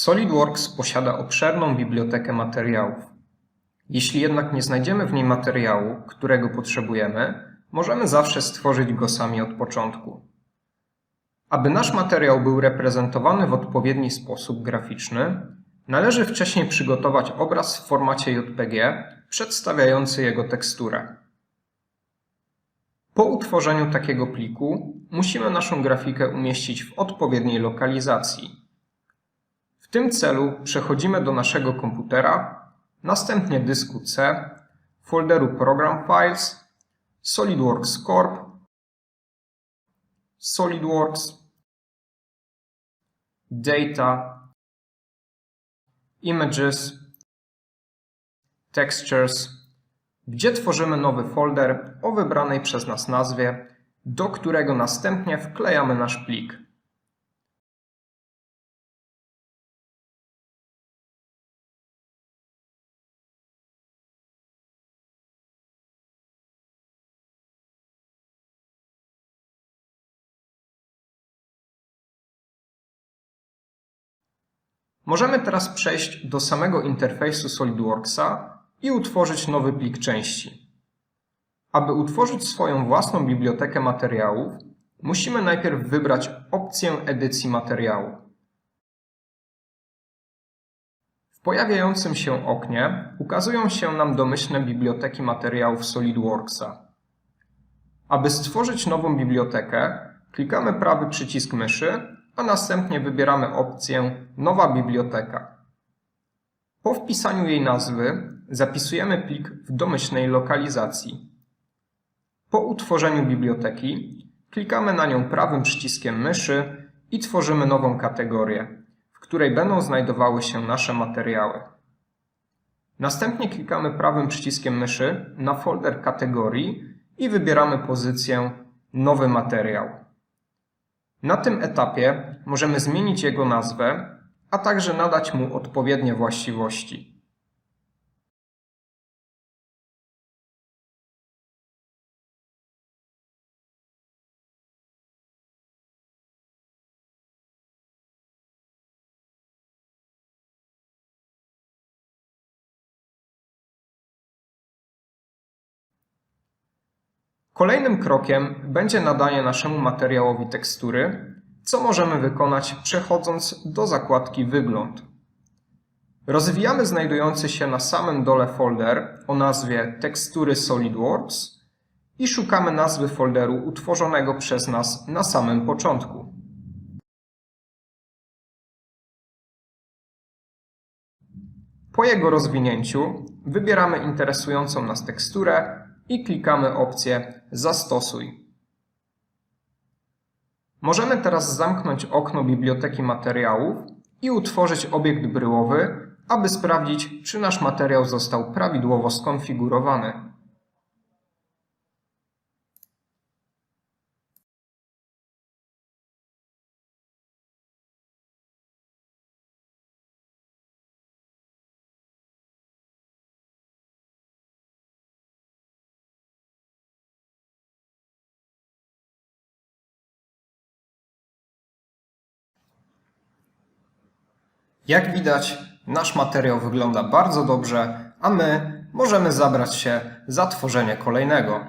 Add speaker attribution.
Speaker 1: SolidWorks posiada obszerną bibliotekę materiałów. Jeśli jednak nie znajdziemy w niej materiału, którego potrzebujemy, możemy zawsze stworzyć go sami od początku. Aby nasz materiał był reprezentowany w odpowiedni sposób graficzny, należy wcześniej przygotować obraz w formacie JPG przedstawiający jego teksturę. Po utworzeniu takiego pliku musimy naszą grafikę umieścić w odpowiedniej lokalizacji. W tym celu przechodzimy do naszego komputera, następnie dysku C, folderu Program Files, SolidWorks Corp, SolidWorks, Data, Images, Textures, gdzie tworzymy nowy folder o wybranej przez nas nazwie, do którego następnie wklejamy nasz plik. Możemy teraz przejść do samego interfejsu SolidWorksa i utworzyć nowy plik części. Aby utworzyć swoją własną bibliotekę materiałów, musimy najpierw wybrać opcję edycji materiału. W pojawiającym się oknie ukazują się nam domyślne biblioteki materiałów SolidWorksa. Aby stworzyć nową bibliotekę, klikamy prawy przycisk myszy, a następnie wybieramy opcję Nowa biblioteka. Po wpisaniu jej nazwy zapisujemy plik w domyślnej lokalizacji. Po utworzeniu biblioteki klikamy na nią prawym przyciskiem myszy i tworzymy nową kategorię, w której będą znajdowały się nasze materiały. Następnie klikamy prawym przyciskiem myszy na folder kategorii i wybieramy pozycję Nowy materiał. Na tym etapie możemy zmienić jego nazwę, a także nadać mu odpowiednie właściwości. Kolejnym krokiem będzie nadanie naszemu materiałowi tekstury, co możemy wykonać przechodząc do zakładki Wygląd. Rozwijamy znajdujący się na samym dole folder o nazwie Tekstury SolidWorks i szukamy nazwy folderu utworzonego przez nas na samym początku. Po jego rozwinięciu wybieramy interesującą nas teksturę i klikamy opcję Zastosuj. Możemy teraz zamknąć okno biblioteki materiałów i utworzyć obiekt bryłowy, aby sprawdzić, czy nasz materiał został prawidłowo skonfigurowany. Jak widać, nasz materiał wygląda bardzo dobrze, a my możemy zabrać się za tworzenie kolejnego.